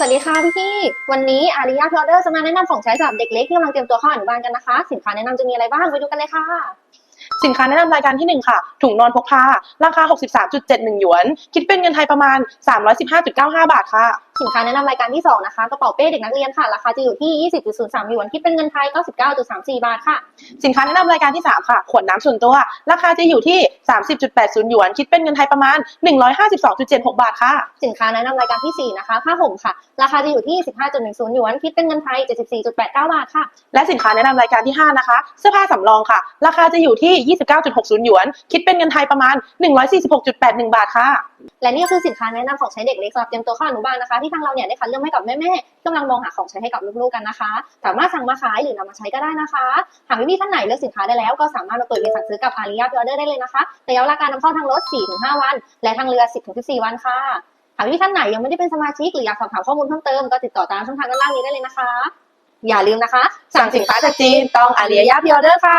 สวัสดีค่ะพี่พี่ วันนี้อาริยาพอเดอร์จะมาแนะนำของใช้สำหรับเด็กเล็กที่กำลังเตรียมตัวเข้าอนุบาลกันนะคะ สินค้าแนะนำจะมีอะไรบ้างไปดูกันเลยค่ะ สินค้าแนะนำรายการที่ 1 ค่ะ ถุงนอนพกพา ราคา 63.71 หยวน คิดเป็นเงินไทยประมาณ 315.95 บาทค่ะ สินค้าแนะนำรายการที่สองนะคะกระเป๋าเป้เด็กนักเรียนค่ะ ราคาจะอยู่ที่ 20.03หยวนคิดเป็นเงินไทย 99.34 บาทค่ะ สินค้าแนะนำรายการที่ 3 ค่ะขวดน้ำส่วนตัว ราคาจะอยู่ที่ 30.80หยวนคิดเป็นเงินไทยประมาณ 152.76 บาทค่ะ สินค้าแนะนำรายการที่สี่นะคะผ้าห่มค่ะ ราคาจะอยู่ที่ 15.10หยวนคิดเป็นเงินไทย 74.89 บาทค่ะ และสินค้าแนะนำรายการที่ 5 นะคะ เสื้อผ้าสำรองค่ะ ราคาจะอยู่ที่ 29.60หยวนคิดเป็นเงินไทยประมาณ 146.81 บาทค่ะ และนี่ก็คือสินค้าแนะนำของใช้เด็กเล็กสำหรับเตรียมตัวเข้าอนุบาลนะคะ ที่ทางเราเนี่ยได้คัดเลือกให้กับแม่ๆที่กำลังมองหาของใช้ให้กับลูกๆกันนะคะ สามารถสั่งมาขายหรือนำมาใช้ก็ได้นะคะ หากพี่ๆท่านไหนเลือกสินค้าได้แล้วก็สามารถมาเปิดเป็นสั่งซื้อกับอาริยาพิออเดอร์ได้เลยนะคะระยะเวลาการนำเข้าทางรถ 4-5 วัน และทางเรือ 10-14 วันค่ะหากพี่ๆท่านไหนยังไม่ได้เป็นสมาชิกหรืออยากสอบถามข้อมูลเพิ่มเติมก็ติดต่อตามช่องทางด้านล่างนี้ได้เลยนะคะ อย่าลืมนะคะ สั่งสินค้าจากจีนต้องอาริยาพิออเดอร์ค่ะ